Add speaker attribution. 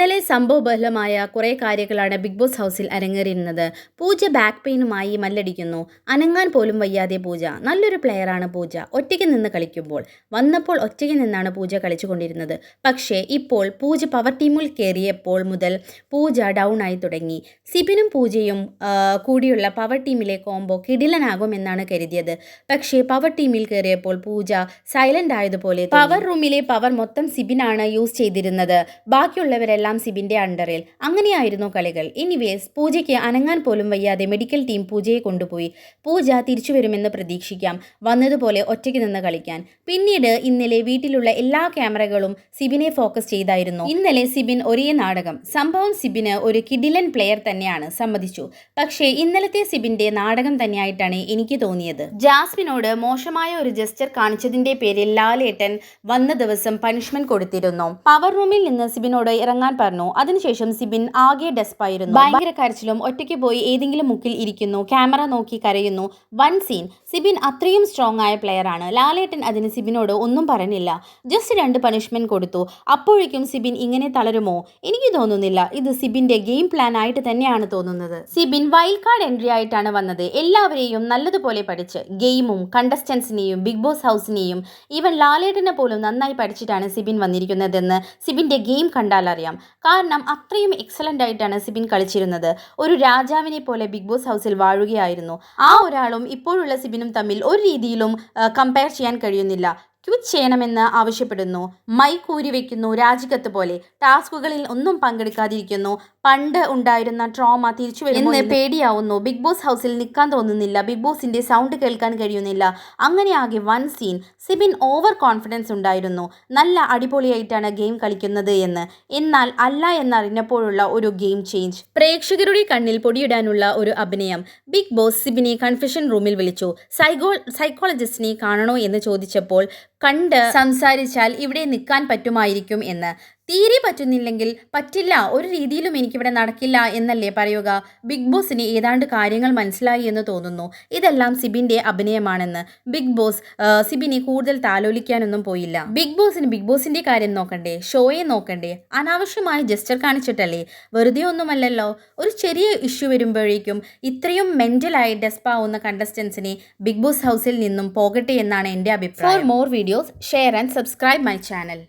Speaker 1: ഇന്നലെ സംഭവബഹലമായ കുറേ കാര്യങ്ങളാണ് ബിഗ് ബോസ് ഹൗസിൽ അരങ്ങേറിയിരുന്നത്. പൂജ ബാക്ക് പെയിനുമായി മല്ലടിക്കുന്നു. അനങ്ങാൻ പോലും വയ്യാതെ പൂജ. നല്ലൊരു പ്ലെയറാണ് പൂജ. ഒറ്റയ്ക്ക് നിന്ന് കളിക്കുമ്പോൾ. വന്നപ്പോൾ ഒറ്റയ്ക്ക് നിന്നാണ് പൂജ കളിച്ചുകൊണ്ടിരുന്നത്. പക്ഷേ ഇപ്പോൾ പൂജ പവർ ടീമിൽ കയറിയപ്പോൾ മുതൽ പൂജ ഡൗൺ ആയി തുടങ്ങി. സിബിനും പൂജയും കൂടിയുള്ള പവർ ടീമിലെ കോംബോ കിടിലനാകുമെന്നാണ് കരുതിയത്. പക്ഷേ പവർ ടീമിൽ കയറിയപ്പോൾ പൂജ സൈലന്റ് ആയതുപോലെ പവർ റൂമിലെ പവർ മൊത്തം സിബിനാണ് യൂസ് ചെയ്തിരുന്നത്. ബാക്കിയുള്ളവരെല്ലാം സിബിന്റെ അണ്ടറിൽ. അങ്ങനെയായിരുന്നു കളികൾ. എനിവേസ് പൂജയ്ക്ക് അനങ്ങാൻ പോലും വയ്യാതെ മെഡിക്കൽ ടീം പൂജയെ കൊണ്ടുപോയി. പൂജ തിരിച്ചു വരുമെന്ന് പ്രതീക്ഷിക്കാം. വന്നതുപോലെ ഒറ്റയ്ക്ക് നിന്ന് കളിക്കാൻ. പിന്നീട് ഇന്നലെ വീട്ടിലുള്ള എല്ലാ ക്യാമറകളും സിബിനെ ഫോക്കസ് ചെയ്തായിരുന്നു. ഇന്നലെ സിബിൻ ഒരേ നാടകം. സംഭവം സിബിന് ഒരു കിഡിലൻ പ്ലെയർ തന്നെയാണ് സമ്മതിച്ചു. പക്ഷേ ഇന്നലത്തെ സിബിന്റെ നാടകം തന്നെയായിട്ടാണ് എനിക്ക് തോന്നിയത്. ജാസ്മിനോട് മോശമായ ഒരു ജസ്റ്റർ കാണിച്ചതിന്റെ പേരിൽ ലാലേട്ടൻ വന്ന ദിവസം പണിഷ്മെന്റ് കൊടുത്തിരുന്നു. പവർ റൂമിൽ നിന്ന് സിബിനോട് ഇറങ്ങാൻ പറഞ്ഞു. അതിനുശേഷം സിബിൻ ആകെ ഡെസ്പായിരുന്നു. ഭയങ്കര കരച്ചിലും ഒറ്റയ്ക്ക് പോയി ഏതെങ്കിലും മുക്കിൽ ഇരിക്കുന്നു. ക്യാമറ നോക്കി കരയുന്നു. One scene. സിബിൻ അത്രയും സ്ട്രോങ് ആയ പ്ലെയർ ആണ്. ലാലേട്ടൻ അതിന് സിബിനോട് ഒന്നും പറഞ്ഞില്ല. ജസ്റ്റ് രണ്ട് പണിഷ്മെന്റ് കൊടുത്തു. അപ്പോഴേക്കും സിബിൻ ഇങ്ങനെ തളരുമോ? എനിക്ക് തോന്നുന്നില്ല. ഇത് സിബിന്റെ ഗെയിം പ്ലാൻ ആയിട്ട് തന്നെയാണ് തോന്നുന്നത്. സിബിൻ വൈൽഡ് കാർഡ് എൻട്രി ആയിട്ടാണ് വന്നത്. എല്ലാവരെയും നല്ലതുപോലെ പഠിച്ച് ഗെയിമും കണ്ടസ്റ്റൻസിനെയും ബിഗ് ബോസ് ഹൗസിനെയും ഈവൻ ലാലേട്ടനെ പോലും നന്നായി പഠിച്ചിട്ടാണ് സിബിൻ വന്നിരിക്കുന്നതെന്ന് സിബിന്റെ ഗെയിം കണ്ടാൽ അറിയാം കാരണം അത്രയും എക്സലന്റ് ആയിട്ടാണ് സിബിൻ കളിച്ചിരുന്നത്. ഒരു രാജാവിനെ പോലെ ബിഗ് ബോസ് ഹൗസിൽ വാഴുകയായിരുന്നു. ആ ഒരാളും ഇപ്പോഴുള്ള സിബിനും തമ്മിൽ ഒരു രീതിയിലും കമ്പയർ ചെയ്യാൻ കഴിയുന്നില്ല. ക്വിറ്റ് ചെയ്യണമെന്ന് ആവശ്യപ്പെടുന്നു. മൈ കൂരി വെക്കുന്നു രാജിക്കത്ത് പോലെ ടാസ്കുകളിൽ ഒന്നും പങ്കെടുക്കാതിരിക്കുന്നു. പണ്ട് ഉണ്ടായിരുന്ന ട്രോമ തിരിച്ചു വരുന്നു പേടിയാവുന്നു. ബിഗ് ബോസ് ഹൗസിൽ നിൽക്കാൻ തോന്നുന്നില്ല. ബിഗ് ബോസിന്റെ സൗണ്ട് കേൾക്കാൻ കഴിയുന്നില്ല. അങ്ങനെ ആകെ one scene. Sibin over confidence ഉണ്ടായിരുന്നു. നല്ല അടിപൊളിയായിട്ടാണ് ഗെയിം കളിക്കുന്നത് എന്ന്. എന്നാൽ അല്ല എന്നറിഞ്ഞപ്പോഴുള്ള ഒരു ഗെയിം ചേഞ്ച്. പ്രേക്ഷകരുടെ കണ്ണിൽ പൊടിയിടാനുള്ള ഒരു അഭിനയം. ബിഗ് ബോസ് സിബിനെ കൺഫ്യൂഷൻ റൂമിൽ വിളിച്ചു. സൈക്കോ സൈക്കോളജിസ്റ്റിനെ കാണണോ എന്ന് ചോദിച്ചപ്പോൾ കണ്ട് സംസാരിച്ചാൽ ഇവിടെ നിൽക്കാൻ പറ്റുമായിരിക്കും എന്ന് തീരെ പറ്റുന്നില്ലെങ്കിൽ പറ്റില്ല ഒരു രീതിയിലും എനിക്കിവിടെ നടക്കില്ല എന്നല്ലേ പറയുക. ബിഗ് ബോസിന് ഏതാണ്ട് കാര്യങ്ങൾ മനസ്സിലായി എന്ന് തോന്നുന്നു. ഇതെല്ലാം സിബിന്റെ അഭിനയമാണെന്ന്. ബിഗ് ബോസ് സിബിനെ കൂടുതൽ താലോലിക്കാനൊന്നും പോയില്ല. ബിഗ് ബോസിന് ബിഗ് ബോസിന്റെ കാര്യം നോക്കണ്ടേ? ഷോയെ നോക്കണ്ടേ? അനാവശ്യമായ ജസ്റ്റർ കാണിച്ചിട്ടല്ലേ? വെറുതെ ഒന്നുമല്ലല്ലോ. ഒരു ചെറിയ ഇഷ്യൂ വരുമ്പോഴേക്കും ഇത്രയും മെന്റലായി ഡെസ്പാവുന്ന കണ്ടസ്റ്റൻസിനെ ബിഗ് ബോസ് ഹൗസിൽ നിന്നും പോകട്ടെ എന്നാണ് എന്റെ അഭിപ്രായം. For more videos share and subscribe my channel